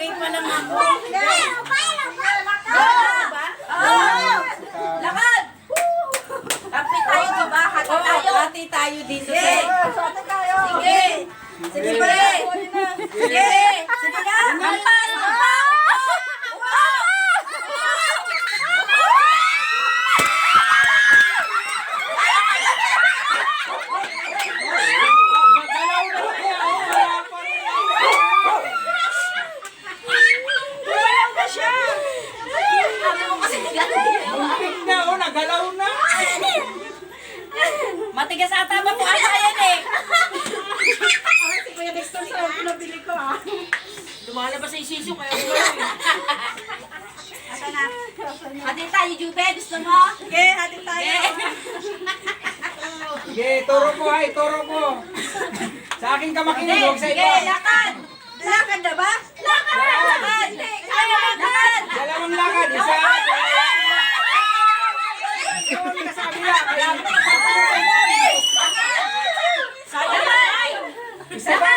Bagay pa lang ako. Lakad! Kapit tayo, di ba? Hati Oo, tayo. dito. Sige. Sige. Sige. Sige. Sige na. Ampas, ampas. Tingnan ko, nagalaw na. Matigas ata ba po ata yan eh. Si Kuya Dexter sa pinabili ko ah. Lumalabas yung sisyo kaya Hati tayo, Jube. Gusto mo? Sige, hati tayo. Sige, turo ko ay, turo ko. Sa akin ka makinig, sa Sige, iba. lakad. Lakad na ba? Lakad. Lakad. Lakad. Dalawang lakad, isa. Ikaw ang kasabi na. Kaya Se va